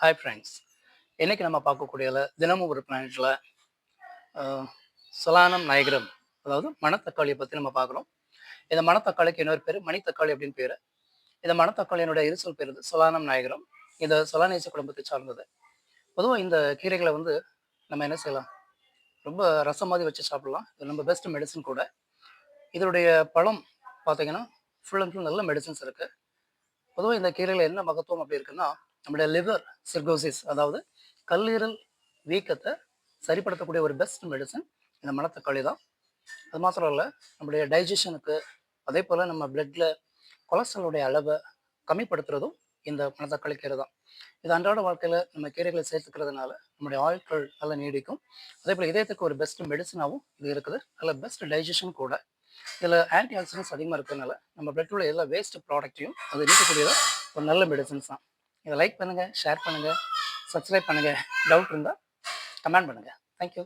Hi friends இன்றைக்கி நம்ம பார்க்கக்கூடியல தினமும் ஒரு பிளானட்டில் சொலானம் நயகரம் அதாவது மணத்தக்காளியை பற்றி நம்ம பார்க்குறோம். இந்த மணத்தக்காளிக்கு இன்னொரு பேர் மணித்தக்காளி அப்படின்னு பேர். இந்த மணத்தக்காளியினுடைய இருசல் பேர் இது சொலானம் நாயகரம். இந்த சொலானேச குடும்பத்தை சார்ந்தது. பொதுவாக இந்த கீரைகளை வந்து நம்ம என்ன செய்யலாம்? ரொம்ப ரசம் மாதிரி வச்சு சாப்பிடலாம். இது ரொம்ப பெஸ்ட் மெடிசன் கூட. இதனுடைய பழம் பார்த்தீங்கன்னா ஃபுல் அண்ட் ஃபுல் நல்ல மெடிசன்ஸ் இருக்குது பொதுவாக இந்த கீரையில் என்ன மகத்துவம் அப்படி இருக்குன்னா நம்முடைய லிவர் சிர்கோசிஸ் அதாவது கல்லீரல் வீக்கத்தை சரிப்படுத்தக்கூடிய ஒரு பெஸ்ட் மெடிசன் இந்த மணத்தக்காளி தான். அது மாத்திரம் இல்லை நம்முடைய டைஜஷனுக்கு அதே போல் நம்ம பிளட்டில் கொலஸ்ட்ராலுடைய அளவை கம்மிப்படுத்துறதும் இந்த மணத்தக்காளி கீரை தான். இது அன்றாட வாழ்க்கையில் நம்ம கீரைகளை சேர்த்துக்கிறதுனால நம்முடைய ஆயுட்கள் நல்லா நீடிக்கும். அதே போல் இதயத்துக்கு ஒரு பெஸ்ட் மெடிசனாகவும் இது இருக்குது. நல்ல பெஸ்ட் டைஜஷன் கூட. இதில் ஆன்டி ஆக்சிடென்ட்ஸ் அதிகமாக இருக்கிறதுனால நம்ம பிளட்டில் உள்ள எல்லா வேஸ்ட் ப்ராடக்ட்டையும் அது நீக்கக்கூடியது ஒரு நல்ல மெடிசன்ஸ் தான். இதை லைக் பண்ணுங்கள் ஷேர் பண்ணுங்கள் சப்ஸ்கிரைப் பண்ணுங்கள் டவுட் இருந்தால் கமெண்ட் பண்ணுங்கள் தேங்க்யூ